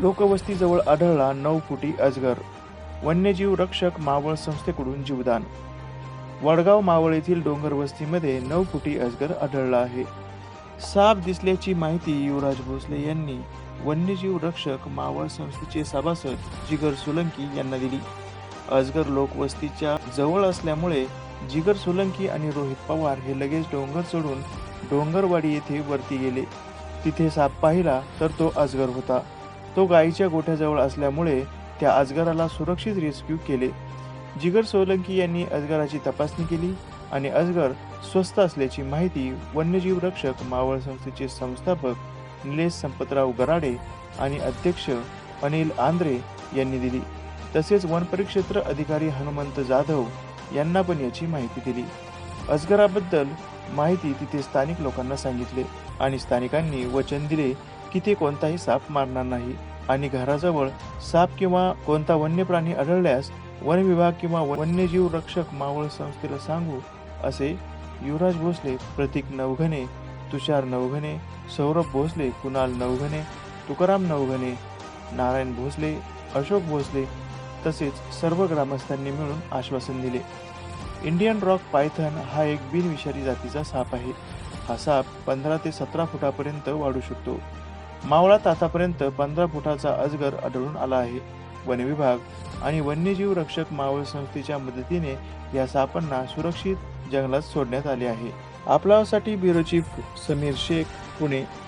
लोकवस्तीजवळ आढळला नऊ फुटी अजगर. वन्यजीव रक्षक मावळ संस्थेकडून जीवदान. वडगाव मावळ येथील डोंगर वस्तीमध्ये नऊ फुटी अजगर आढळला आहे. साप दिसल्याची माहिती युवराज भोसले यांनी वन्यजीव रक्षक मावळ संस्थेचे सभासद जिगर सोलंकी यांना दिली. अजगर लोकवस्तीच्या जवळ असल्यामुळे जिगर सोलंकी आणि रोहित पवार हे लगेच डोंगर चढून डोंगरवाडी येथे वरती गेले. तिथे साप पाहिला तर तो अजगर होता. तो गायीच्या गोठ्याजवळ असल्यामुळे त्या अजगराला सुरक्षित रेस्क्यू केले. जिगर सोलंकी यांनी अजगराची तपासणी केली आणि अजगर स्वस्त असल्याची माहिती वन्यजीव रक्षक मावळ संस्थेचे संस्थापक निलेश संपतराव गराडे आणि अध्यक्ष अनिल आंद्रे यांनी दिली. तसेच वनपरिक्षेत्र अधिकारी हनुमंत जाधव यांना पण याची माहिती दिली. अजगराबद्दल माहिती तिथे स्थानिक लोकांना सांगितले आणि स्थानिकांनी वचन दिले की ते कोणताही साप मारणार नाही. आणि घराजवळ साप किंवा कोणता वन्य प्राणी आढळल्यास वन विभाग किंवा वन्यजीव रक्षक मावळ संस्थेला सांगू असे युवराज भोसले प्रतीक नवघने तुषार नवघने सौरभ भोसले कुणाल नवघने तुकाराम नवघने नारायण भोसले अशोक भोसले तसेच सर्व ग्रामस्थांनी मिळून आश्वासन दिले. इंडियन रॉक पायथन हा एक बिनविषारी जातीचा साप आहे. हा साप पंधरा ते सतरा फुटापर्यंत वाढू शकतो. मावळात आतापर्यंत पंधरा फुटाचा अजगर आढळून आला आहे. वनविभाग आणि वन्यजीव रक्षक मावळ संस्थेच्या मदतीने या सापांना सुरक्षित जंगलात सोडण्यात आले आहे. आपल्यासाठी ब्युरो चीफ समीर शेख पुणे.